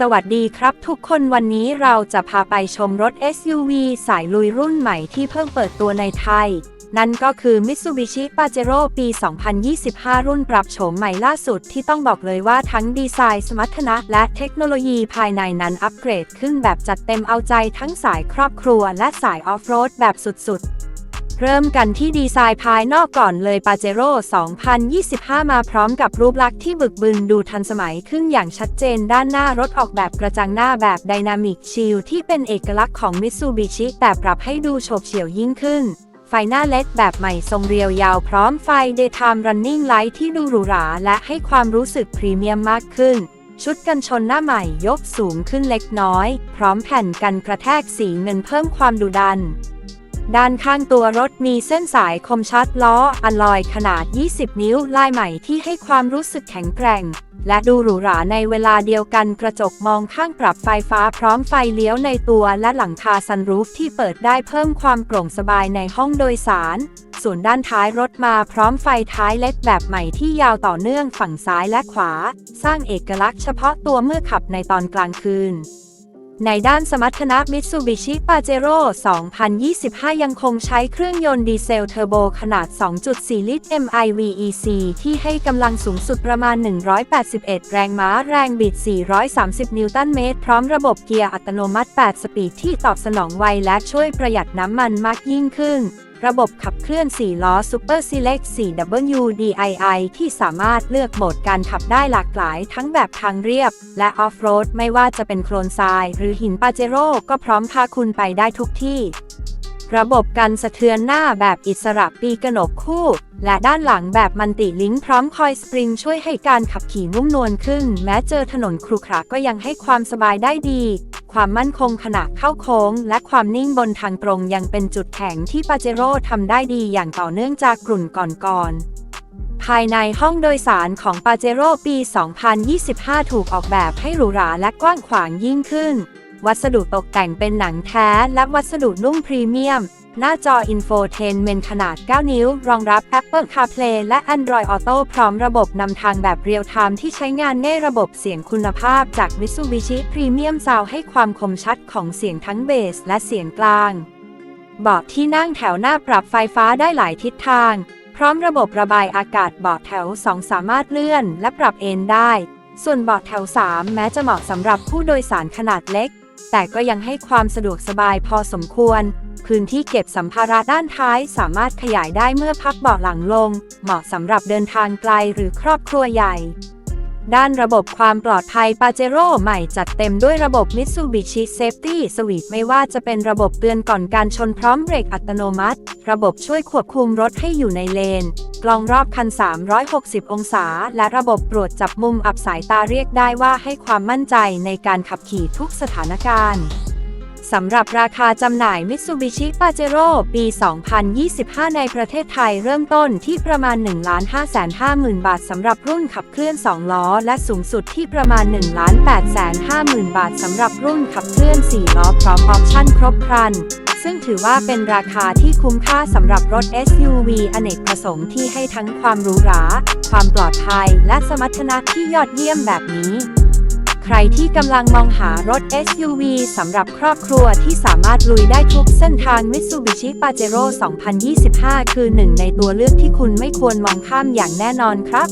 สวัสดีครับทุกคนวันนี้เราจะพาไปชมรถ SUV สายลุยรุ่นใหม่ที่เพิ่งเปิดตัวในไทย นั่นก็คือ Mitsubishi Pajero ปี 2025 รุ่นปรับโฉมใหม่ล่าสุดที่ต้องบอกเลยว่าทั้งดีไซน์สมรรถนะและเทคโนโลยีภายในนั้นอัปเกรดขึ้นแบบจัดเต็มเอาใจทั้งสายครอบครัวและสายออฟโรดแบบสุดๆ เริ่มกันที่ดีไซน์ภายนอกก่อนเลยปาเจโร่2025 มาพร้อมกับรูปลักษณ์ที่บึกบึนดูทันสมัยขึ้นอย่างชัดเจนด้านหน้ารถออกแบบกระจังหน้าแบบไดนามิกชิลที่เป็นเอกลักษณ์ของมิตซูบิชิแต่ปรับให้ดูโฉบเฉี่ยวยิ่งขึ้น ไฟหน้าเล็ดแบบใหม่ทรงเรียวยาวพร้อมไฟ Daytime Running Light ที่ดูหรูหราและให้ความรู้สึกพรีเมียมมากขึ้นชุดกันชนหน้าใหม่ยกสูงขึ้นเล็กน้อย พร้อมแผ่นกันกระแทกสีเงินเพิ่มความดุดัน ด้านข้างตัวรถมีเส้นสายคมชัดล้ออลลอยขนาด 20 นิ้วลายใหม่ที่ให้ความรู้สึกแข็งแกร่ง และดูหรูหราในเวลาเดียวกันกระจกมองข้างปรับไฟฟ้าพร้อมไฟเลี้ยวในตัวและหลังคาซันรูฟที่เปิดได้เพิ่มความโปร่งสบายในห้องโดยสาร ส่วนด้านท้ายรถมาพร้อมไฟท้ายเล็ดแบบใหม่ที่ยาวต่อเนื่องฝั่งซ้ายและขวา สร้างเอกลักษณ์เฉพาะตัวเมื่อขับในตอนกลางคืน ในด้านสมรรถนะมิตซูบิชิปาเจโร่2025 ยังคงใช้เครื่องยนต์ดีเซลเทอร์โบขนาด 2.4 ลิตร MIVEC ที่ให้กำลังสูงสุดประมาณ 181 แรงม้าแรงบิด 430 นิวตันเมตร พร้อมระบบเกียร์อัตโนมัติ 8 สปีดที่ตอบสนองไวและช่วยประหยัดน้ำมันมากยิ่งขึ้น ระบบขับเคลื่อน 4 ล้อ Super Select 4WDII ที่สามารถเลือกโหมดการขับได้หลากหลายทั้งแบบทางเรียบ และออฟโรดไม่ว่าจะเป็นโคลนทราย หรือหินปาเจโร่ก็พร้อมพาคุณไปได้ทุกที่ ระบบกันสะเทือนหน้าแบบอิสระปีกระหนกคู่ และด้านหลังแบบมันติลิงก์พร้อมคอยสปริงช่วยให้การขับขี่นุ่มนวลขึ้น แม้เจอถนนครุขระก็ยังให้ความสบายได้ดี ความมั่นคงขณะเข้าโค้ง และความนิ่งบนทางตรงยังเป็นจุดแข็งที่ปาเจโร่ทำได้ดีอย่างต่อเนื่องจากกลุ่นก่อนๆภายในห้องโดยสารของปาเจโร่ปี 2025 ถูกออกแบบให้หรูหราและกว้างขวางยิ่งขึ้น วัสดุตกแต่งเป็นหนังแท้ และวัสดุนุ่มพรีเมียม หน้าจออินโฟเทนเมนขนาด 9 นิ้ว รองรับ Apple CarPlay และ Android Auto พร้อมระบบนำทางแบบเรียลไทม์ที่ใช้งานง่ายระบบเสียงคุณภาพจาก Mitsubishi Premium Sound ให้ความคมชัดของเสียงทั้งเบสและเสียงกลางเบาะที่นั่งแถวหน้าปรับไฟฟ้าได้หลายทิศทาง พร้อมระบบระบายอากาศเบาะแถว 2 สามารถเลื่อนและปรับเอนได้ ส่วนเบาะแถว 3 แม้จะเหมาะสำหรับผู้โดยสารขนาดเล็ก แต่ก็ยังให้ความสะดวกสบายพอสมควร พื้นที่เก็บสัมภาระด้านท้ายสามารถขยายได้เมื่อพับเบาะหลังลง เหมาะสำหรับเดินทางไกลหรือครอบครัวใหญ่ ด้านระบบความปลอดภัยปาเจโร่ใหม่จัดเต็มด้วยระบบ Mitsubishi Safety Suite ไม่ว่าจะเป็นระบบเตือนก่อนการชนพร้อมเบรกอัตโนมัติ ระบบช่วยควบคุมรถให้อยู่ในเลน กล้องรอบคัน 360 องศา และระบบตรวจจับมุมอับสายตาเรียกได้ว่าให้ความมั่นใจในการขับขี่ทุกสถานการณ์สำหรับราคาจำหน่าย Mitsubishi Pajero ปี 2025 ในประเทศไทยเริ่มต้นที่ประมาณ 1,550,000 บาทสำหรับรุ่นขับเคลื่อน 2 ล้อ และสูงสุดที่ประมาณ 1,850,000 บาทสำหรับรุ่นขับเคลื่อน 4 ล้อ พร้อมออปชั่นครบครัน ซึ่งถือว่าเป็นราคาที่คุ้มค่าสำหรับรถ SUV อเนกประสงค์ที่ให้ทั้งความหรูหรา ความปลอดภัย และสมรรถนะที่ยอดเยี่ยมแบบนี้ ใครที่กำลังมองหารถ SUV สำหรับครอบครัวที่สามารถลุยได้ทุกเส้นทาง Mitsubishi Pajero 2025 คือหนึ่งในตัวเลือกที่คุณไม่ควรมองข้ามอย่างแน่นอนครับ